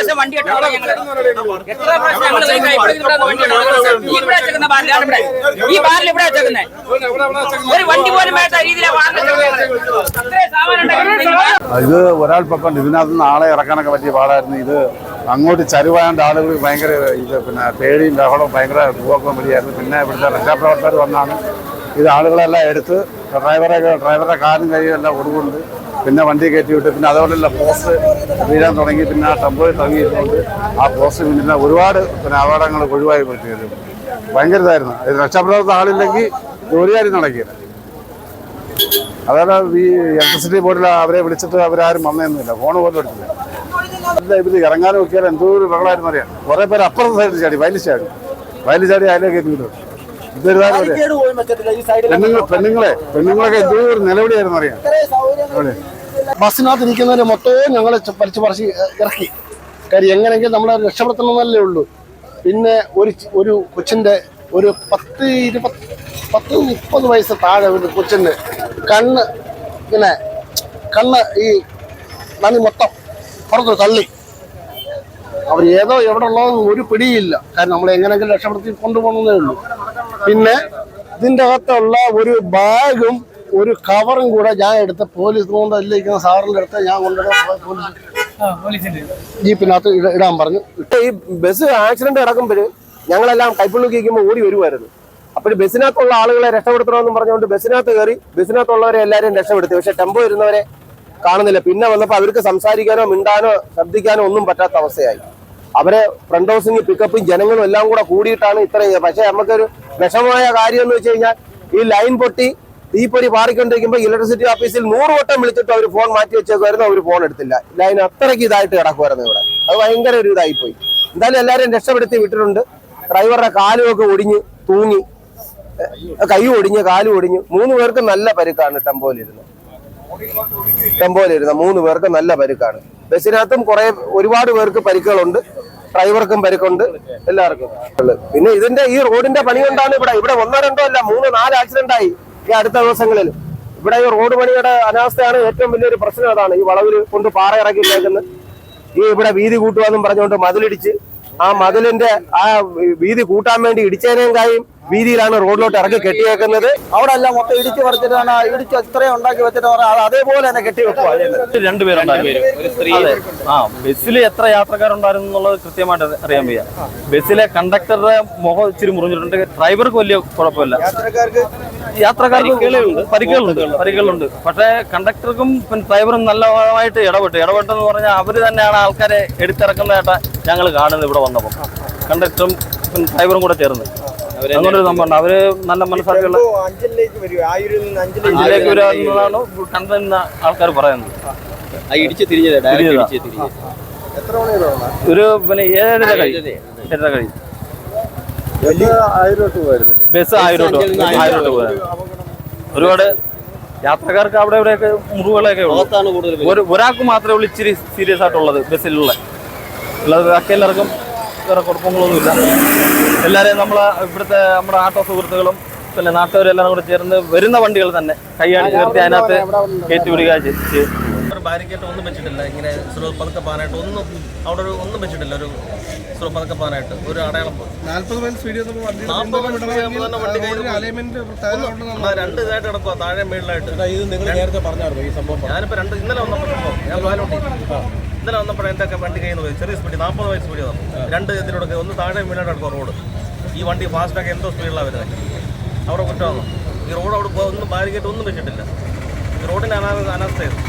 പ്രാവശ്യം വണ്ടി ഞങ്ങൾ എത്ര പ്രാവശ്യം ഞങ്ങൾ ഇവിടെ വെച്ചേക്കുന്ന ബാറിലാണ് ഇവിടെ? ഈ ബാറിൽ ഇവിടെ വെച്ചേക്കുന്നത് ഒരു വണ്ടി പോലും വേണ്ട രീതിയിലാണ് വാഹനം അത്രയും സാമാനം ഇത് ഒരാൾ പക്കം ഇതിനകത്ത് നിന്ന് ആളെ ഇറക്കാനൊക്കെ പറ്റിയ പാടായിരുന്നു. ഇത് അങ്ങോട്ട് ചരുവാണ്ട് ആളുകൾ ഭയങ്കര ഇത് പിന്നെ പേടിയും ബഹളവും ഭയങ്കര പോക്കും വലിയായിരുന്നു പിന്നെ ഇവിടുത്തെ രക്ഷാപ്രവർത്തകർ വന്നാണ്. ഇത് ആളുകളെല്ലാം എടുത്ത് ഡ്രൈവറെ ഡ്രൈവറുടെ കാലും കൈയും എല്ലാം ഒടുകൊണ്ട് പിന്നെ വണ്ടി കയറ്റി വിട്ട് പിന്നെ അതുപോലെയുള്ള പോസ്റ്റ് വീഴാൻ തുടങ്ങി. പിന്നെ ആ ടെമ്പോയിൽ തുടങ്ങിയിട്ടുണ്ട് ആ പോസ്റ്റ് പിന്നെ ഒരുപാട് പിന്നെ അപകടങ്ങൾ ഒഴിവായി പറ്റിയത് ഭയങ്കര ഇതായിരുന്നു രക്ഷാപ്രവർത്തന ആളില്ലെങ്കിൽ ജോലിയാരും നടക്കില്ല. അതായത് ഈ ഇലക്ട്രിസിറ്റി ബോർഡിൽ അവരെ വിളിച്ചിട്ട് അവരാരും വന്നതെന്നില്ല ഫോൺ പോലും എടുത്തില്ല. അല്ല ഇറങ്ങാനും ഒക്കെയാലും എന്തോ ഒരു ബഹളമായിരുന്നു അറിയാം. കുറെ പേര് അപ്പുറത്തെ സൈഡിൽ ചാടി വയലിൽ ചാടി. വയലിൽ ചാടി അതിലേക്ക് കയറ്റി പെണ്ണുങ്ങളെ പെണ്ണുങ്ങളൊക്കെ എന്തോ ഒരു നിലവിളിയായിരുന്നു അറിയാം. ബസ്സിനകത്ത് ഇരിക്കുന്നവരെ മൊത്തവും ഞങ്ങൾ പറിച്ച് പറിച്ച് ഇറക്കി. കാര്യം എങ്ങനെയെങ്കിലും നമ്മളെ രക്ഷപ്പെടുത്തണമെന്നല്ലേ ഉള്ളൂ. പിന്നെ ഒരു ഒരു കൊച്ചിന്റെ ഒരു പത്ത് ഇരുപത് പത്ത് മുപ്പത് വയസ്സ് താഴെ ഒരു കൊച്ചിന്റെ കണ്ണ് ഇങ്ങനെ കണ്ണ് ഈ നന്ദി മൊത്തം പുറത്ത് തള്ളി. അവർ ഏതോ എവിടെ ഉള്ളതെന്ന് ഒരു പിടിയില്ല. കാരണം നമ്മൾ എങ്ങനെയെങ്കിലും രക്ഷപ്പെടുത്തി കൊണ്ടുപോകണമെന്നേ ഉള്ളൂ. പിന്നെ ഇതിന്റെ അകത്തുള്ള ഒരു ബാഗും ഒരു കവറും കൂടെ ഞാൻ എടുത്ത് പോലീസ് കൊണ്ട് ഇരിക്കുന്ന സാറിന്റെ അടുത്ത് ഞാൻ കൊണ്ടുവരാം പോലീസ് ജീപ്പിനകത്ത് ഇട- ഇടാൻ പറഞ്ഞു. ഈ ബസ് ആക്സിഡന്റ് നടക്കുമ്പോൾ ഞങ്ങളെല്ലാം കൈപ്പുള്ളി കേൾക്കുമ്പോൾ ഓടി വരുമായിരുന്നു അപ്പോൾ ബസ്സിനകത്തുള്ള ആളുകളെ രക്ഷപ്പെടുത്തണമെന്ന് പറഞ്ഞുകൊണ്ട് ബസ്സിനകത്ത് കയറി ബസ്സിനകത്തുള്ളവരെ എല്ലാവരെയും രക്ഷപ്പെടുത്തി. പക്ഷെ ടെമ്പോ ഇരുന്നവരെ കാണുന്നില്ല. പിന്നെ വന്നപ്പോൾ അവർക്ക് സംസാരിക്കാനോ മിണ്ടാനോ ശബ്ദിക്കാനോ ഒന്നും പറ്റാത്ത അവസ്ഥയായി. അവരെ ഫ്രണ്ട് ഹൗസിങ് പിക്കപ്പും ജനങ്ങളും എല്ലാം കൂടെ കൂടിയിട്ടാണ് ഇത്രയും. പക്ഷേ നമുക്കൊരു വിഷമമായ കാര്യം എന്ന് വെച്ച് കഴിഞ്ഞാൽ ഈ ലൈൻ പൊട്ടി തീപ്പൊരി പാറിക്കൊണ്ടിരിക്കുമ്പോൾ ഇലക്ട്രിസിറ്റി ഓഫീസിൽ നൂറ് വട്ടം വിളിച്ചിട്ട് അവർ ഫോൺ മാറ്റി വെച്ചേക്കുമായിരുന്നു അവർ ഫോൺ എടുത്തില്ല. ലൈൻ അത്രയ്ക്ക് ഇതായിട്ട് കിടക്കുമായിരുന്നു ഇവിടെ. അത് ഭയങ്കര ഒരു ഇതായി പോയി എന്തായാലും എല്ലാവരും രക്ഷപ്പെടുത്തി വിട്ടിട്ടുണ്ട്. ഡ്രൈവറുടെ കാലുമൊക്കെ ഒടിഞ്ഞ് തൂങ്ങി കൈ ഒടിഞ്ഞ് കാലും ഒടിഞ്ഞ് മൂന്ന് പേർക്ക് നല്ല പരുക്കാണ് ടെമ്പോയിലിരുന്ന്. ടെമ്പോയിലിരുന്ന മൂന്ന് പേർക്ക് നല്ല പരുക്കാണ്. ബസ്സിനകത്തും കുറെ ഒരുപാട് പേർക്ക് പരിക്കുകളുണ്ട്. ഡ്രൈവർക്കും പരിക്കുണ്ട്. എല്ലാവർക്കും. പിന്നെ ഇതിന്റെ ഈ റോഡിന്റെ പണി കൊണ്ടാണ് ഇവിടെ ഇവിടെ ഒന്നോ രണ്ടോ അല്ല മൂന്ന് നാല് ആക്സിഡന്റ് ആയി ഈ അടുത്ത ദിവസങ്ങളിൽ. ഇവിടെ ഈ റോഡ് പണിയുടെ അനാവസ്ഥയാണ് ഏറ്റവും വലിയൊരു പ്രശ്നം അതാണ്. ഈ വളവിൽ കൊണ്ട് പാറ ഇറക്കി കേൾക്കുന്നത്. ഈ ഇവിടെ വീതി കൂട്ടുവാന്നും പറഞ്ഞുകൊണ്ട് മതിലിടിച്ച് ആ മതിലിന്റെ ആ വീതി കൂട്ടാൻ വേണ്ടി ഇടിച്ചതിനേം കായും വീതിയിലാണ് റോഡിലോട്ട് ഇറക്കി കെട്ടിയേക്കുന്നത് അവിടെ എല്ലാം മൊത്തം ഇടിച്ചു പറിച്ചിട്ടാണ് ഇടിച്ച് ഇത്രയും ഉണ്ടാക്കി വെച്ചിട്ട് അതേപോലെ തന്നെ കെട്ടി വെക്കുക ആ ബസ്സിൽ എത്ര യാത്രക്കാരുണ്ടായിരുന്നു എന്നുള്ളത് കൃത്യമായിട്ട് അറിയാൻ വയ്യ. ബസ്സിലെ കണ്ടക്ടറുടെ മുഖം ഇച്ചിരി മുറിഞ്ഞിട്ടുണ്ട്. ഡ്രൈവർക്ക് വലിയ കുഴപ്പമില്ല. യാത്രക്കാർക്ക് പരിക്കുകളുണ്ട് പരിക്കുകളുണ്ട് പക്ഷേ കണ്ടക്ടർക്കും പിന്നെ ഡ്രൈവറും നല്ലതായിട്ട് ഇടപെട്ടു. ഇടപെട്ടെന്ന് പറഞ്ഞാൽ അവർ തന്നെയാണ് ആൾക്കാരെ എടുത്തിറക്കുന്നതായിട്ട് ഞങ്ങൾ കാണുന്നത് ഇവിടെ വന്നപ്പോൾ കണ്ടക്ടറും പിന്നെ ഡ്രൈവറും കൂടെ ചേർന്ന്. അങ്ങനൊരു സംഭവമുണ്ട് അവർ നല്ല മനസ്സിലാക്കിയുള്ള അഞ്ചിലേക്ക് വരുന്നതാണ് കണ്ടെന്ന ആൾക്കാർ പറയുന്നത്. ഒരു പിന്നെ ഏഴര കഴിയും ഏഴര. കഴിയും ബസ് ആയിരോട്ട് ആയിരോട്ട് പോകാൻ ഒരുപാട് യാത്രക്കാർക്ക് അവിടെ ഇവിടെയൊക്കെ മുറിവുകളൊക്കെ ഉള്ളൂ. ഒരു ഒരാൾക്ക് മാത്രമേ ഉള്ളൂ ഇച്ചിരി സീരിയസ് ആയിട്ടുള്ളത് ബസ്സിലുള്ള. അല്ലാതെ ബാക്കി എല്ലാവർക്കും വേറെ കുഴപ്പങ്ങളൊന്നുമില്ല. എല്ലാവരെയും നമ്മളെ ഇവിടുത്തെ നമ്മുടെ ആട്ടോ സുഹൃത്തുക്കളും പിന്നെ നാട്ടുകാരെല്ലാം കൂടെ ചേർന്ന് വരുന്ന വണ്ടികൾ തന്നെ കൈയാടി ചേർത്തി അതിനകത്ത് കയറ്റി വിടുക ചെയ്തു ഒരു ബാരിക്കേറ്റ് ഒന്നും വെച്ചിട്ടില്ല. ഇങ്ങനെ സ്ലോ പതുക്കെ പോകാനായിട്ട് ഒന്നും അവിടെ ഒരു ഒന്നും വെച്ചിട്ടില്ല. ഒരു സ്ലോ പതുക്കെ പോകാനായിട്ട് ഒരു അടയാളം പോലും. നാൽപ്പത് മൈൽ സ്പീഡിൽ വണ്ടി നാൽപ്പത് മണിക്കൂർ ആകുമ്പോൾ തന്നെ വണ്ടി കയ്യിൽ പോകും. ആ, രണ്ട് ഇതായിട്ട് കിടക്കുക താഴെ മേളിലായിട്ട്. ഇത് നിങ്ങൾ നേരത്തെ പറഞ്ഞായിരുന്നു ഈ സംഭവം? ഞാനിപ്പോ രണ്ട് ഇന്നലെ വന്നപ്പോൾ ഞാൻ പാലോട്ടി ഇന്നലെ വന്നപ്പോൾ എന്റെ ഒക്കെ വണ്ടി കയ്യിൽ നിന്ന് പോയി. ചെറിയ സ്പീഡ് നാൽപ്പത് വയസ്സ് സ്പീഡ് വന്നു. രണ്ട് ഇതിലൂടെ ഒന്ന് താഴെ മേളിലായിട്ട് കിടക്കുക റോഡ് ഈ വണ്ടി ഫാസ്റ്റാക്കി എന്തോ സ്പീഡിലാണ് വരുന്നത് അവിടെ കുറ്റമാണ് ഈ റോഡ് അവിടെ പോ- ഒന്നും ബാരിക്കേഡ് ഒന്നും വെച്ചിട്ടില്ല. ഈ റോഡിന് അനാ അനാസ്ഥയായിരുന്നു.